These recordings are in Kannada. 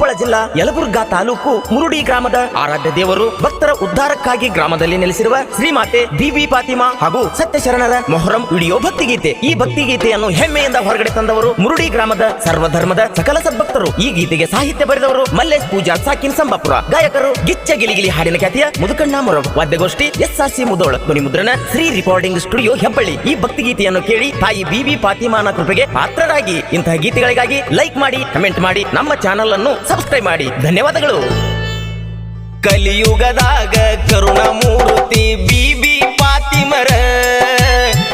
ಕೊಪ್ಪಳ ಜಿಲ್ಲಾ ಯಲಬುರ್ಗಾ ತಾಲೂಕು ಮುರುಡಿ ಗ್ರಾಮದ ಆರಾಧ್ಯ ದೇವರು ಭಕ್ತರ ಉದ್ಧಾರಕ್ಕಾಗಿ ಗ್ರಾಮದಲ್ಲಿ ನೆಲೆಸಿರುವ ಶ್ರೀಮಾತೆ ಬಿಬಿ ಪಾತಿಮಾ ಹಾಗೂ ಸತ್ಯಶರಣರ ಮೊಹರಂ ವಿಡಿಯೋ ಭಕ್ತಿಗೀತೆ, ಈ ಭಕ್ತಿಗೀತೆಯನ್ನು ಹೆಮ್ಮೆಯಿಂದ ಹೊರಗಡೆ ತಂದವರು ಮುರುಡಿ ಗ್ರಾಮದ ಸರ್ವಧರ್ಮದ ಸಕಲ ಸದ್ಭಕ್ತರು. ಈ ಗೀತೆಗೆ ಸಾಹಿತ್ಯ ಬರೆದವರು ಮಲ್ಲೇಶ್ ಪೂಜಾ, ಸಾಕಿನ್ ಸಂಬಾಪುರ. ಗಾಯಕರು ಗಿಚ್ಚ ಗಿಲಿಗಿಲಿ ಹಾಡಿನ ಖ್ಯಾತಿಯ ಮುದುಕಣ್ಣ ಮೊರಬ್ ವಾದ್ಯಗೋಷ್ಠಿ ಎಸ್ ಆರ್ ಸಿ ಮುದೋಳ ಧ್ವನಿ ಮುದ್ರಣ ಶ್ರೀ ರೆಕಾರ್ಡಿಂಗ್ ಸ್ಟುಡಿಯೋ ಹೆಬ್ಬಳ್ಳಿ. ಈ ಭಕ್ತಿಗೀತೆಯನ್ನು ಕೇಳಿ ತಾಯಿ ಬಿಬಿ ಪಾತಿಮಾನ ಕೃಪೆಗೆ ಪಾತ್ರರಾಗಿ. ಇಂತಹ ಗೀತೆಗಳಿಗಾಗಿ ಲೈಕ್ ಮಾಡಿ, ಕಮೆಂಟ್ ಮಾಡಿ ನಮ್ಮ ಚಾನಲ್ ಅನ್ನು ಸಬ್ಸ್ಕ್ರೈಬ್ ಮಾಡಿ. ಧನ್ಯವಾದಗಳು. ಕಲಿಯುಗದಾಗ ಕರುಣಮೂರ್ತಿ ಬಿಬಿ ಪಾತಿಮರ,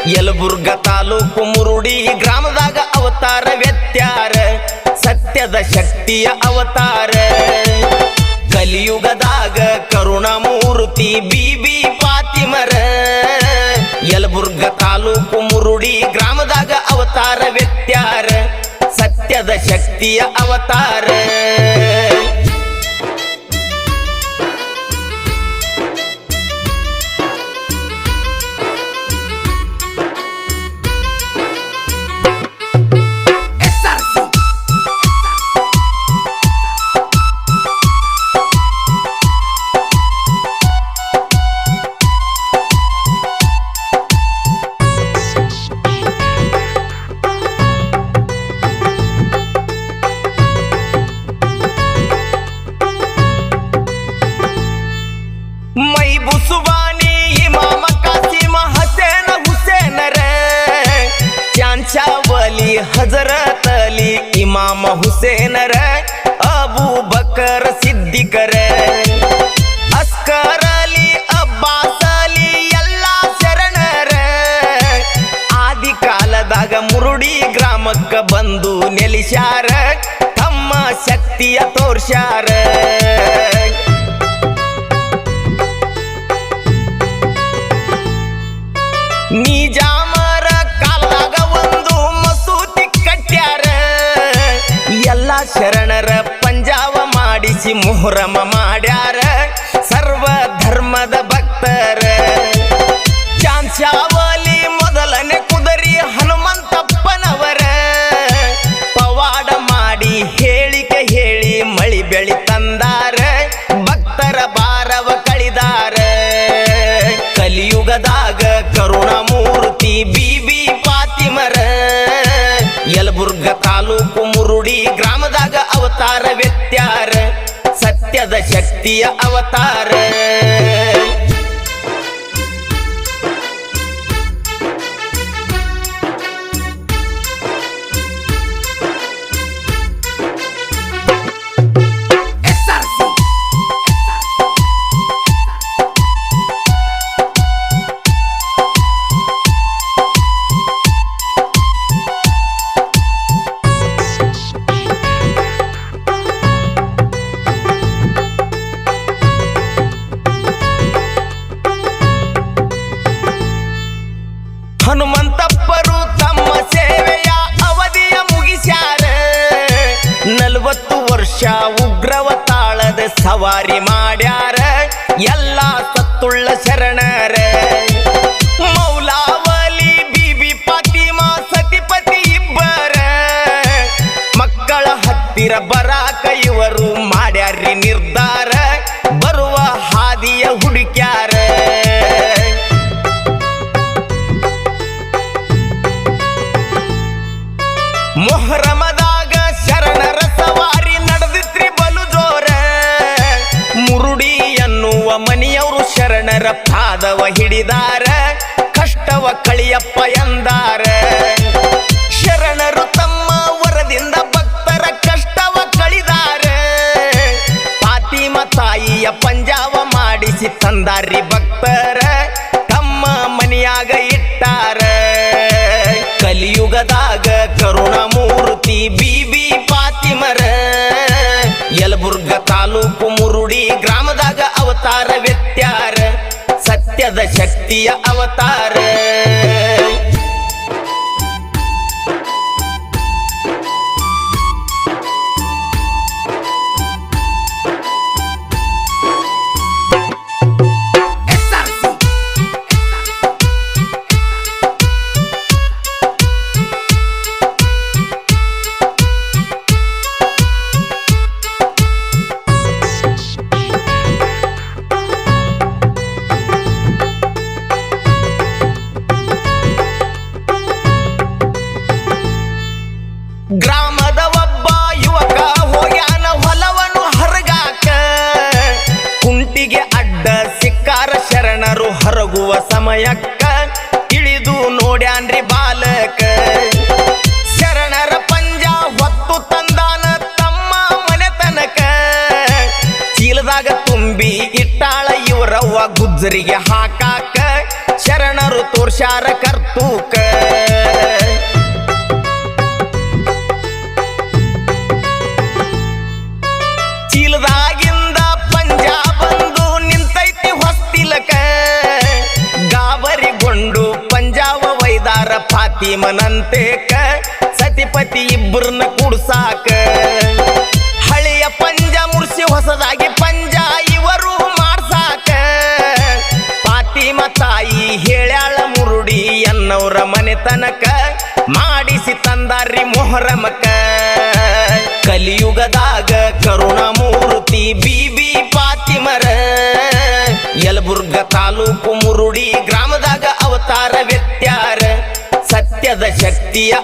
ಯಲಬುರ್ಗ ತಾಲೂಕು ಮುರುಡಿ ಗ್ರಾಮದಾಗ ಅವತಾರ ವ್ಯತ್ಯಾರ, ಸತ್ಯದ ಶಕ್ತಿಯ ಅವತಾರ. ಕಲಿಯುಗದಾಗ ಕರುಣಮೂರ್ತಿ ಬಿಬಿ ಪಾತಿಮರ, ಯಲಬುರ್ಗ ತಾಲೂಕು ಮುರುಡಿ ಗ್ರಾಮದಾಗ ಶಕ್ತಿಯ ಅವತಾರ. ಕಾಲದಾಗ ಮುರುಡಿ ಗ್ರಾಮಕ್ಕ ಬಂದು ನೆಲೆಸ್ಯಾರ, ತಮ್ಮ ಶಕ್ತಿಯ ತೋರ್ಸ್ಯಾರ. ನಿಜಾಮರ ಕಾಲದಾಗ ಒಂದು ಮಸೂತಿ ಕಟ್ಯಾರ. ಎಲ್ಲ ಶರಣರ ಪಂಜಾವ ಮಾಡಿಸಿ ಮುಹರಮ ಮಾಡ್ಯಾರ. ಸರ್ವ ಧರ್ಮದ ಭಕ್ತರ. ಚಾನ್ಸಾವಲಿ ಶಕ್ತಿಯ ಅವತಾರ. ಹನುಮಂತಪ್ಪರು ತಮ್ಮ ಸೇವೆಯ ಅವಧಿಯ ಮುಗಿಸ್ಯಾರ. ನಲವತ್ತು ವರ್ಷ ಉಗ್ರವ ತಾಳದ ಸವಾರಿ ಮಾಡ್ಯಾರ. ಎಲ್ಲ ಸತ್ತುಳ್ಳ ಶರಣರ. ಮೌಲಾವಲಿ ಬಿಬಿ ಫಾತಿಮಾ ಸತಿಪತಿ ಇಬ್ಬರ. ಮಕ್ಕಳ ಹತ್ತಿರ ಬರಾಕ ಇವರು ಮಾಡ್ಯಾರ್ರಿ ನಿರ್ಧಾರ ಮನೆಯಾಗ ಇಟ್ಟಾರ. ಕಲಿಯುಗದಾಗ ಕರುಣಮೂರ್ತಿ ಬಿಬಿ ಪಾತಿಮರ. ಯಲಬುರ್ಗ ತಾಲೂಕು ಮುರುಡಿ ಗ್ರಾಮದಾಗ ಅವತಾರ ವ್ಯತ್ಯಾರ ಸತ್ಯದ ಶಕ್ತಿಯ ಅವತಾರ. ಸಮಯಕ್ಕ ಇಳಿದು ನೋಡ್ಯಾನ್ರಿ ಬಾಲಕ. ಶರಣರ ಪಂಜ ಹೊತ್ತು ತಂದಾನ ತಮ್ಮ ಮನೆ ತನಕ. ಚೀಲದಾಗ ತುಂಬಿ ಇಟ್ಟಾಳ ಇವರವ್ವ ಗುಜ್ಜರಿಗೆ ಹಾಕಾಕ. ಶರಣರು ತೋರ್ಷಾರ ಕರ್ತೂಕ. ಫಾತಿಮನಂತೇಕ ಸತಿಪತಿ ಇಬ್ಬರನ್ನ ಕೂಡ್ಸಾಕ. ಹಳೆಯ ಪಂಜ ಮುರ್ಸಿ ಹೊಸದಾಗಿ ಪಂಜ ಇವರು ಮಾಡ್ಸಾಕ. ಫಾತಿಮ ತಾಯಿ ಹೇಳ್ಯಾಳ ಮುರುಡಿ ಎನ್ನವರ ಮನೆತನಕ ಮಾಡಿಸಿ ತಂದಾರಿ ಮೊಹರಮಕ. ಕಲಿಯುಗದಾಗ ಕರುಣಾ ಮೂರ್ತಿ ಬಿ ಬಿ ಪಾತಿಮರ, ಯಲಬುರ್ಗ ತಾಲೂಕು ಮುರುಡಿ ಶಕ್ತಿಯ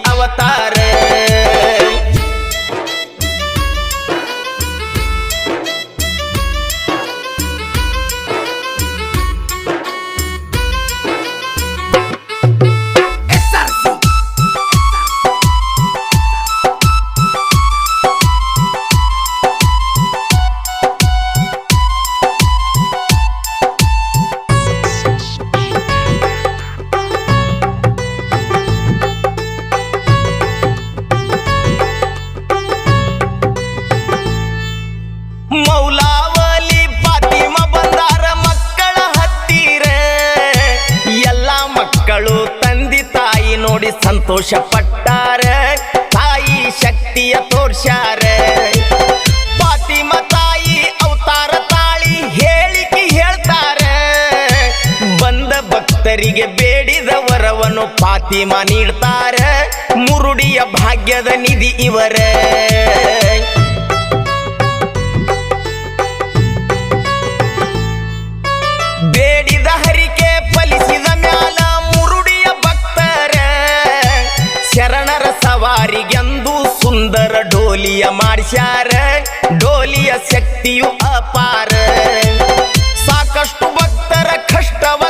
ಭಕ್ತರಿಗೆ ಬೇಡಿದ ವರವನ್ನು ಪಾತಿಮ ನೀಡ್ತಾರ. ಮುರುಡಿಯ ಭಾಗ್ಯದ ನಿಧಿ ಇವರ. ಬೇಡಿದ ಹರಿಕೆ ಫಲಿಸಿದ ಮ್ಯಾಲ ಮುರುಡಿಯ ಭಕ್ತರ. ಶರಣರ ಸವಾರಿಗೆಂದು ಸುಂದರ ಡೋಲಿಯ ಮಾಡಿಸ್ಯಾರ. ಡೋಲಿಯ ಶಕ್ತಿಯು ಅಪಾರ. ಸಾಕಷ್ಟು ಭಕ್ತರ ಕಷ್ಟವ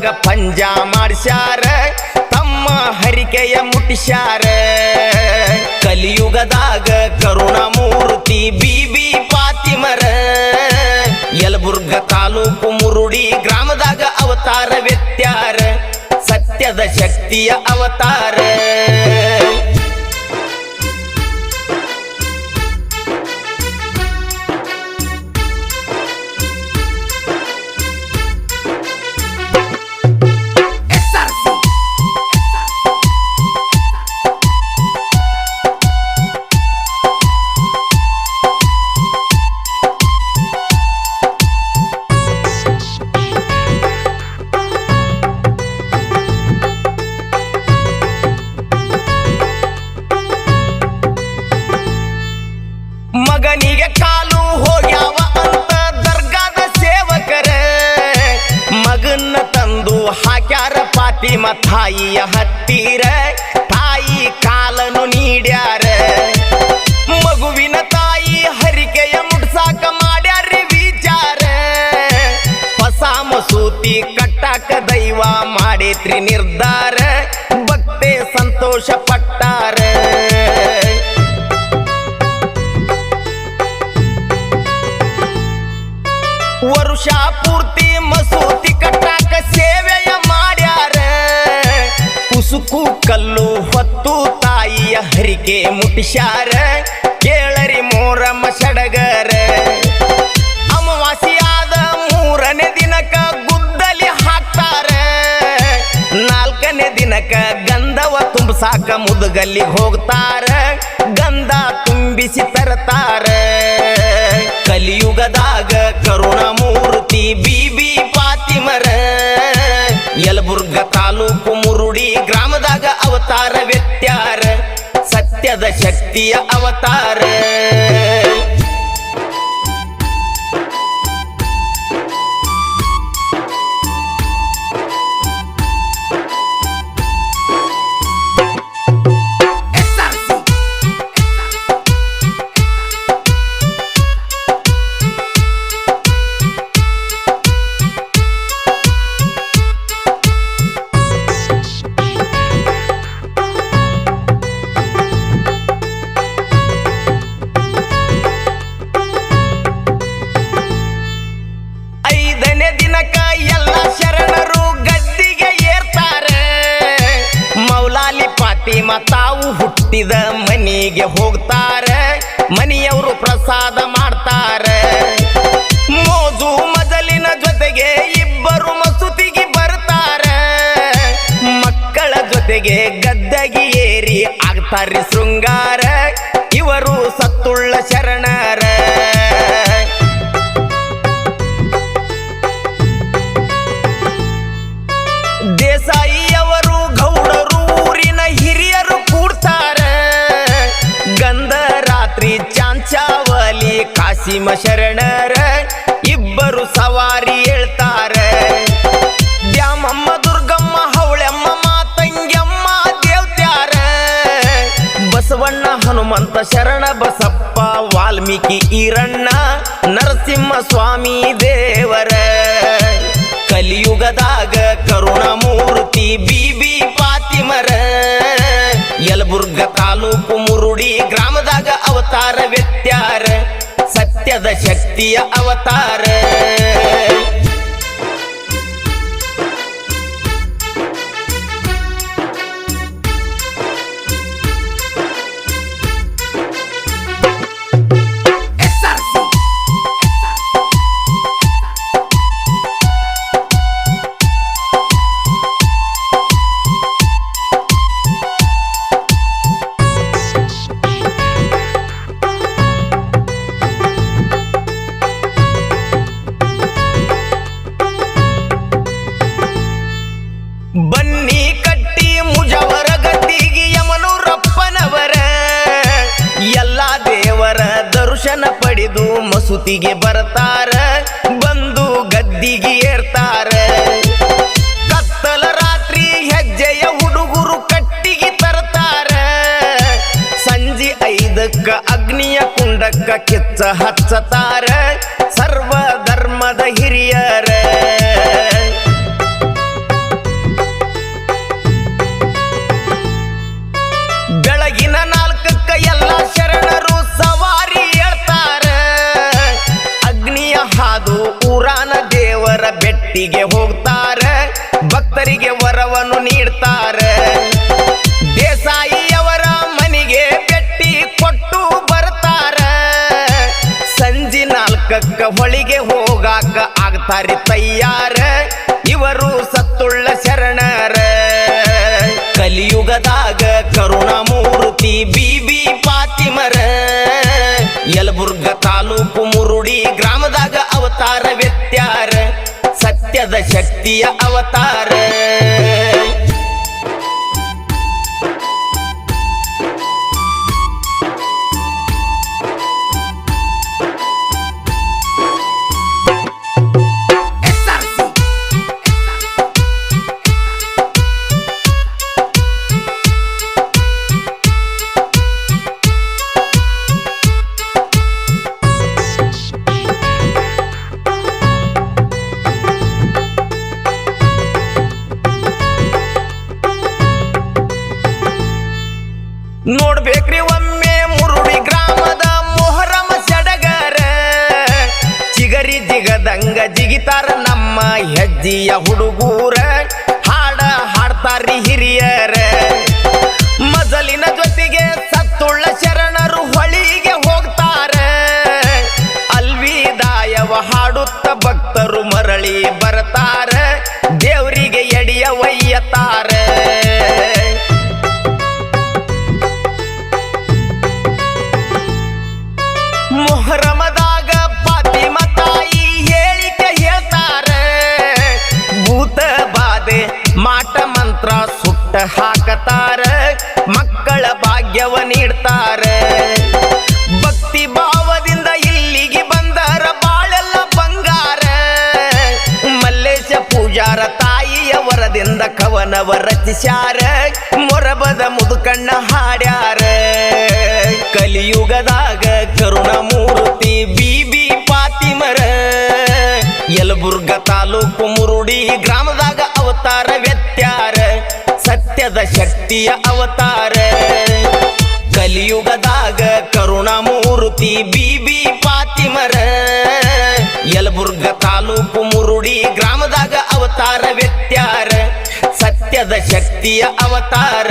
ರೂಪದಾಗ ಪಂಜ ಮಾಡಿಸ್ಯಾರ, ತಮ್ಮ ಹರಿಕೆಯ ಮುಟ್ಟಿಸ್ಯಾರ. ಕಲಿಯುಗದಾಗ ಕರುಣಾಮೂರ್ತಿ ಬಿಬಿ ಪಾತಿಮರ ಯಲಬುರ್ಗ ತಾಲೂಕು ಮುರುಡಿ ಗ್ರಾಮದಾಗ ಅವತಾರ ವ್ಯಕ್ತ್ಯಾರ ಸತ್ಯದ ಶಕ್ತಿಯ ಅವತಾರ. ಮಗನಿಗೆ ಕಾಲು ಹೋಗ್ಯಾವ ಅಂತ ದರ್ಗಾದ ಸೇವಕರ. ಮಗನ್ನ ತಂದು ಹಾಕ್ಯಾರ ತಾಯಿಯ ಹತ್ತಿರ. ತಾಯಿ ಕಾಲನು ನೀಡ್ಯಾರ. ಮಗುವಿನ ತಾಯಿ ಹರಿಕೆಯ ಮುಟ್ಸಾಕ ಮಾಡ್ಯಾರ ವಿಚಾರ. ಹೊಸ ಮಸೂತಿ ಕಟ್ಟಾಕ ದೈವ ಮಾಡೇತ್ರಿ ನಿರ್ಧಾರ. ಭಕ್ತೆ ಸಂತೋಷ ಪಟ್ಟಾರ ವರುಷ ಪೂರ್ತಿ ಮಸೂತಿ ಕಟ್ಟಾಕ ಸೇವೆಯ ಮಾಡ್ಯಾರ. ಕುಸುಕು ಕಲ್ಲು ಹೊತ್ತು ತಾಯಿಯ ಹರಿಕೆ ಮುಟ್ಟಿಸ್ಯಾರ. ಕೇಳರಿ ಮೋರಮ್ಮ ಸಡಗರ. ಅಮಾವಾಸಿಯಾದ ಮೂರನೇ ದಿನಕ ಗುದ್ದಲಿ ಹಾಕ್ತಾರ. ನಾಲ್ಕನೇ ದಿನಕ ಗಂಧವ ತುಂಬಸಾಕ ಮುದುಗಲ್ಲಿ ಹೋಗ್ತಾರ. ಗಂಧ ತುಂಬಿಸಿ ತರ್ತಾರ. ಶಕ್ತಿಯ ಅವತಾರ. ಪ್ರಸಾದ ಮಾಡ್ತಾರೆ. ಮೋಜು ಮಜಲಿನ ಜೊತೆಗೆ ಇಬ್ಬರು ಮಸೂತಿಗೆ ಬರ್ತಾರೆ. ಮಕ್ಕಳ ಜೊತೆಗೆ ಗದ್ದಗಿ ಏರಿ ಆಗ್ತಾರೆ ಶೃಂಗಾರ. ಇವರು ಸತ್ತುಳ್ಳ ಶರಣರ. ಚಾಂಚಾವಲಿ ಕಾಸಿಮ ಶರಣರ ಇಬ್ಬರು ಸವಾರಿ ಹೇಳ್ತಾರೆ. ದ್ಯಾಮಮ್ಮ, ದುರ್ಗಮ್ಮ ಹೌಳೆಮ್ಮ ಮಾತಂಗ್ಯಮ್ಮ ದೇವ್ತ್ಯಾರ. ಬಸವಣ್ಣ, ಹನುಮಂತ ಶರಣ, ಬಸಪ್ಪ, ವಾಲ್ಮೀಕಿ, ಈರಣ್ಣ, ನರಸಿಂಹ ಸ್ವಾಮಿ ದೇವರ. ಕಲಿಯುಗದಾಗ ಕರುಣಮೂರ್ತಿ ಬಿಬಿ ಪಾತಿಮರ. ಯಲಬುರ್ಗ ತಾಲೂಕು ಮುರುಡಿ ಗ್ರಾಮದಾಗ ಅವತಾರ ವ್ಯತ್ಯಾರ ಸತ್ಯದ ಶಕ್ತಿಯ ಅವತಾರ. ಮಸೂತಿಗೆ ಬರ್ತಾರ, ಬಂದು ಗದ್ದಿಗೆ ಏರ್ತಾರ. ಕತ್ತಲ ರಾತ್ರಿ ಹೆಜ್ಜೆಯ ಹುಡುಗರು ಕಟ್ಟಿಗೆ ತರ್ತಾರ. ಸಂಜೆ ಐದಕ್ಕ ಅಗ್ನಿಯ ಕುಂಡಕ್ಕ ಕಿಚ್ಚ ಹಚ್ಚತಾರ. ಸರ್ವ ಧರ್ಮದ ಹಿರಿಯರ ಊರಾನ ದೇವರ ಬೆಟ್ಟಿಗೆ ಹೋಗ್ತಾರ, ಭಕ್ತರಿಗೆ ವರವನ್ನು ನೀಡ್ತಾರ. ದೇಸಾಯಿಯವರ ಮನೆಗೆ ಬೆಟ್ಟಿ ಕೊಟ್ಟು ಬರ್ತಾರ. ಸಂಜೆ ನಾಲ್ಕಕ್ಕ ಹೊಳಿಗೆ ಹೋಗಾಕ ಆಗ್ತಾರೆ ತಯ್ಯಾರ, ಇವರು ಸತ್ತುಳ್ಳ ಶರಣರ. ಕಲಿಯುಗದಾಗ ಕರುಣಾಮೂರ್ತಿ ಬಿ. ಪಾತಿಮರ. ಯಲಬುರ್ಗ ತಾಲೂಕು ಮುರುಡಿ ಗ್ರಾಮದಾಗ ಅವತಾರ ಶಕ್ತಿಯ ಅವತಾರ. ಹೆಜ್ಜಿಯ ಹುಡುಗೂರ ಭಾಗ್ಯವ ಭಕ್ತಿ ಭಾವದಿಂದ ಇಲ್ಲಿಗೆ ಬಂದರ ಬಾಳೆಲ್ಲ ಬಂಗಾರ. ಮಲ್ಲೇಶ ಪೂಜಾರ ತಾಯಿಯ ವರದಿಂದ ಕವನವ ರಚಿಸ್ಯಾರ. ಮೊರಬದ ಮುದುಕಣ್ಣ ಹಾಡ್ಯಾರ. ಕಲಿಯುಗದಾಗ ಕರುಣ ಮೂರ್ತಿ ಬಿಬಿ ಪಾತಿಮರ. ಯಲಬುರ್ಗ ತಾಲೂಕು ಮುರುಡಿ ಗ್ರಾಮದಾಗ ಅವತಾರ ವ್ಯತ್ಯಾರ. ಸತ್ಯದ ಶಕ್ತಿಯ ಅವತಾರ. ಕಲಿಯುಗದಾಗ ಕರುಣಾಮೂರ್ತಿ ಬಿಬಿ ಪಾತಿಮರ ಯಲಬುರ್ಗ ತಾಲೂಕು ಮುರುಡಿ ಗ್ರಾಮದಾಗ ಅವತಾರ ವ್ಯತ್ಯಾರ ಸತ್ಯದ ಶಕ್ತಿಯ ಅವತಾರ.